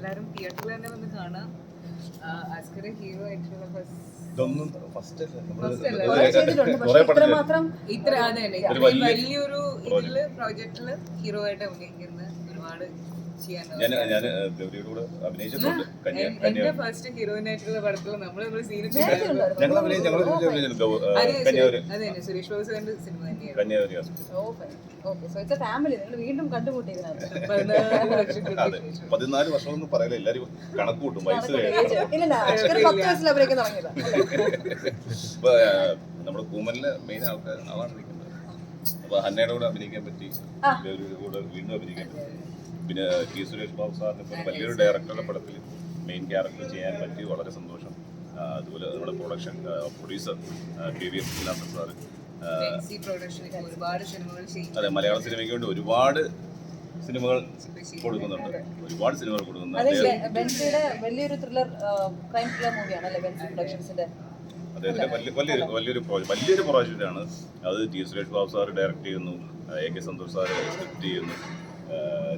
എല്ലാരും തിയേറ്ററിൽ തന്നെ വന്ന് കാണാം. അസ്കർ ഹീറോ ആയിട്ടുള്ള ഫസ്റ്റ് ഇതൊന്നും ഫസ്റ്റ് പക്ഷെ ഇത്ര പടം മാത്രം ഇത്ര അതെ ഒരു വലിയൊരു ഇതിൽ പ്രോജക്റ്റിൽ ഹീറോ ആയിട്ട് അഭിനയിക്കുന്ന ഒരുപാട് ഞാൻ. ഞാൻ ഗൗരിയുടെ കൂടെ അഭിനയിച്ചിട്ടുണ്ട്. എന്റെ ഫസ്റ്റ് ഹീറോയിൻ ആയിട്ടുള്ള പടത്തിൽ നമ്മൾ നമ്മൾ ഉണ്ടായിരുന്നു. ഞങ്ങൾ അഭിനയിച്ച ഞങ്ങൾ കന്യാവരി അതെ സുരേഷ് ബാബു സാറിന്റെ സിനിമ തന്നെയാണ്. വർഷങ്ങൾക്ക് അതെ. പതിനാല് വർഷം ഒന്നും പറയില്ല എല്ലാരും കണക്ക് കൂട്ടും വയസ്സ് നമ്മുടെ കൂമലിലെ മെയിൻ ആൾക്കാർ ആളാണ് നിൽക്കുന്നത്. അപ്പൊ ഹന്നയുടെ കൂടെ അഭിനയിക്കാൻ പറ്റി. ഗൗരിയുടെ കൂടെ വീണ്ടും അഭിനയിക്കാൻ പറ്റി. പിന്നെ ടി സുരേഷ് ബാബു സാറിനെ പോലെ വലിയൊരു ഡയറക്ടറുടെ പടത്തിൽ മെയിൻ ക്യാരക്ടർ ചെയ്യാൻ പറ്റി വളരെ സന്തോഷം. അതുപോലെ നമ്മുടെ production producer K V F ഇല്ലാത്ത സാറ് അതെ മലയാള സിനിമയ്ക്ക് വേണ്ടി ഒരുപാട് സിനിമകൾ കൊടുക്കുന്നുണ്ട്. ഒരുപാട് സിനിമകൾ കൊടുക്കുന്നുണ്ട്. വലിയൊരു ത്രില്ലർ ക്രൈം ത്രില്ലർ മൂവിയാണ് അല്ലേ ബെൻസി പ്രൊഡക്ഷൻസിന്റെ അദ്ദേഹത്തിന്റെ വലിയ വലിയൊരു വലിയൊരു പ്രോജക്റ്റ് വലിയൊരു പ്രോജക്റ്റാണ് അത് T Suresh Babu sir direct ചെയ്യുന്നു. A K Santhosh sir script ചെയ്യുന്നു.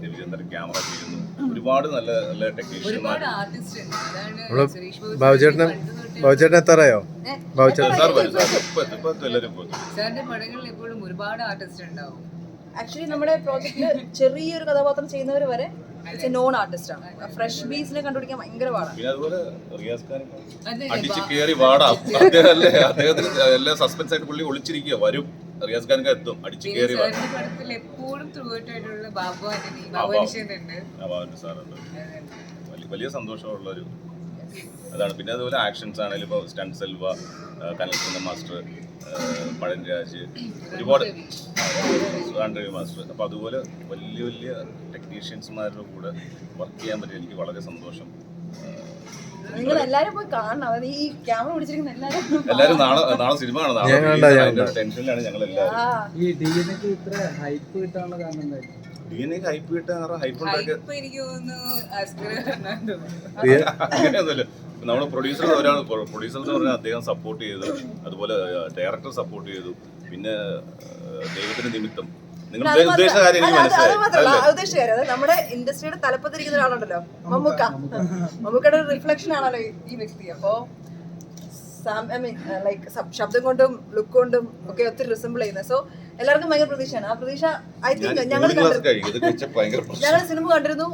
രവിചന്ദ്രൻ ക്യാമറ ചെയ്യുന്നു. ഒരുപാട് നല്ല നല്ല ടെക്നീഷ്യന്മാർ ബാബുചേട്ടനെ ബാബുചേട്ടൻ എത്താറായോ ബാബുചേട്ടൻ സാർ വരും സാർ. ഇപ്പൊ ഇപ്പൊ എല്ലാവരും ഇപ്പൊ സാറിന്റെ പടങ്ങളിൽ എപ്പോഴും ഒരുപാട് ആർട്ടിസ്റ്റ് ഉണ്ടാവും. ആക്ച്വലി നമ്മുടെ പ്രോജക്റ്റിൽ ചെറിയൊരു കഥാപാത്രം ചെയ്യുന്നവർ വരെ നോൺ ആർട്ടിസ്റ്റ് ആണ്. ഫ്രഷ് ബീസിനെ കണ്ടുപിടിക്കാൻ ഭയങ്കര പാടാണ്. അടിച്ച് കയറി വാടാം. അദ്ദേഹം എല്ലാ സസ്പെൻസ് ആയിട്ട് പുള്ളി ഒളിച്ചിരിക്കുക വരും. റിയാസ് ഖാൻ എത്തും അടിച്ച് കയറി വലിയ വലിയ സന്തോഷമുള്ള ഒരു അതാണ്. പിന്നെ അതുപോലെ ആക്ഷൻസ് ആണെങ്കിലും ഇപ്പോൾ സ്റ്റൺ സെൽവ കനൽസുന്ന മാസ്റ്റർ പഴൻ രാജ് ഒരുപാട്. മാസ്റ്റർ. അപ്പോൾ അതുപോലെ വലിയ വലിയ ടെക്നീഷ്യൻസ്മാരുടെ കൂടെ വർക്ക് ചെയ്യാൻ പറ്റിയ എനിക്ക് വളരെ സന്തോഷം. നിങ്ങൾ എല്ലാരും പോയി കാണണം. അത് ഈ ക്യാമറ പിടിച്ചിരിക്കുന്ന എല്ലാരും എല്ലാവരും നാളെ നാളെ സിനിമ ടെൻഷനിലാണ് ഞങ്ങൾ എല്ലാവരും ഈ ഡി എൻ എക്ക് ഇത്ര ഹൈപ്പ് കിട്ടാനുള്ള കാരണം എന്തായിരുന്നു ഹൈപ്പ് കിട്ടാൻ ഹൈപ്പ് അങ്ങനെയൊന്നുമില്ല. നമ്മുടെ പ്രൊഡ്യൂസർ ഒരാൾ പ്രൊഡ്യൂസർ എന്ന് പറഞ്ഞാൽ അദ്ദേഹം സപ്പോർട്ട് ചെയ്തു അതുപോലെ ഡയറക്ടർ സപ്പോർട്ട് ചെയ്തു. പിന്നെ ദൈവത്തിന്റെ നിമിത്തം. നിങ്ങൾ ഉദ്ദേശിച്ച കാര്യം എനിക്ക് മനസ്സിലായി. ഉദ്ദേശിച്ച കാര്യം അത് നമ്മുടെ ഇൻഡസ്ട്രിയുടെ തലപ്പത്തിരിക്കുന്ന ഒരാളുണ്ടല്ലോ മമ്മൂക്ക. മമ്മൂക്കയുടെ ഒരു റിഫ്ലക്ഷൻ ആണല്ലോ ഈ- വ്യക്തി. അപ്പോ ലൈക്ക് ശബ്ദം കൊണ്ടും ലുക്ക് കൊണ്ടും ഒക്കെ ഒത്തിരി റിസംബിൾ ചെയ്യുന്നത് സോ എല്ലാവർക്കും ഭയങ്കര പ്രതീക്ഷയാണ്. ആ പ്രതീക്ഷ ഐ തിങ്ക് ഞങ്ങൾ ഞങ്ങൾ സിനിമ കണ്ടിരുന്നു.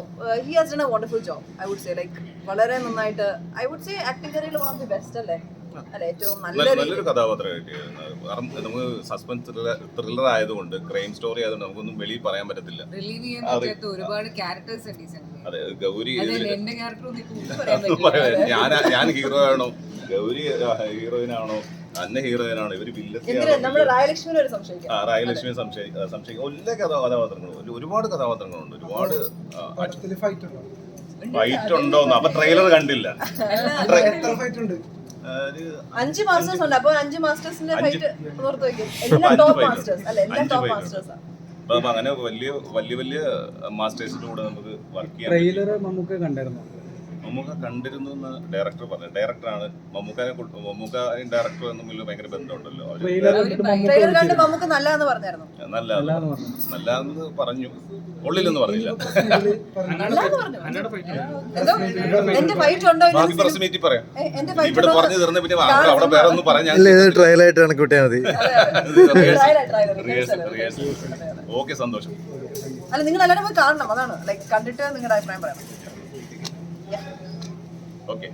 He has done a wonderful job I would say like വളരെ നന്നായിട്ട് ഐ വുഡ് സേ ആക്ടിംഗ് കരിയറിൽ വൺ ഓഫ് ദി ബെസ്റ്റ് അല്ലേ? അല്ലെ ഏറ്റവും നല്ലൊരു കഥാപാത്രമായിട്ട് കഥാപാത്രം കിട്ടിയത് കാരണം നമുക്ക് സസ്പെൻസ് ത്രില്ലർ ആയതുകൊണ്ട് ക്രൈം സ്റ്റോറി ആയതുകൊണ്ട് നമുക്കൊന്നും വെളിയിൽ പറയാൻ പറ്റത്തില്ല. റിലീവ് ചെയ്യാൻ പറ്റാത്ത ഒരുപാട് ക്യാരക്ടേഴ്സ് ഉണ്ട് അതെ ഗൗരി അതെ എന്റെ ക്യാരക്ടർ ഞാൻ ഞാൻ ഹീറോ ആണോ? ഗൗരി ഹീറോയിൻ ആണോ? അന്ന ഹീറോയിൻ ആണോ? ഇവർ ഒരു സംശയിക്കാം. എല്ലാ കഥാ കഥാപാത്രങ്ങളും ഒരു- ഒരുപാട് കഥാപാത്രങ്ങളുണ്ട്. ഒരുപാട് ഫൈറ്റ് ഉണ്ടോന്ന്. അപ്പൊ ട്രെയിലർ കണ്ടില്ല. അഞ്ച് മാസ്റ്റേഴ്സ് ഉണ്ട്. അപ്പൊ അഞ്ച് മാസ്റ്റേഴ്സിന്റെ ഫൈറ്റ് ഓർത്ത് വെക്കും എല്ലാ ടോപ്പ് മാസ്റ്റേഴ്സ് അല്ല എല്ലാം ടോപ്പ് മാസ്റ്റേഴ്സ് അപ്പൊ അങ്ങനെ വലിയ വലിയ വലിയ മാസ്റ്റേഴ്സിന്റെ കൂടെ നമുക്ക് വർക്ക് ചെയ്യാം ട്രെയിലർ നമുക്ക് കണ്ടായിരുന്നു മമ്മൂക്ക കണ്ടിരുന്നു എന്ന് ഡയറക്ടർ പറഞ്ഞു ഡയറക്ടറാണ് മമ്മൂക്കാനെ മമ്മൂക്ക ഡയറക്ടർ ഡയറക്ടറും തമ്മിൽ ഭയങ്കര ബന്ധമുണ്ടല്ലോ. നല്ലതെന്ന് നല്ല എന്ന് പറഞ്ഞു. നല്ലതെന്ന് പറഞ്ഞു. ഉള്ളിലെന്ന് പറഞ്ഞില്ല. ബാക്കി പ്രസ് മീറ്റിൽ പറയാം. ഫൈറ്റ് ഇവിടെ പറഞ്ഞു തീർന്ന പിന്നെ അവിടെ അവിടെ വേറെ ഒന്നും പറയാൻ ഞാൻ ഇല്ല ഇത് ട്രയൽ ആയിട്ട് മതി. ഓക്കെ സന്തോഷം. അല്ല നിങ്ങൾ എല്ലാവരും പോയി കാണണം. അതാണ്. ലൈക്ക് കണ്ടിട്ട് നിങ്ങളുടെ അഭിപ്രായം പറയണം ഓക്കെ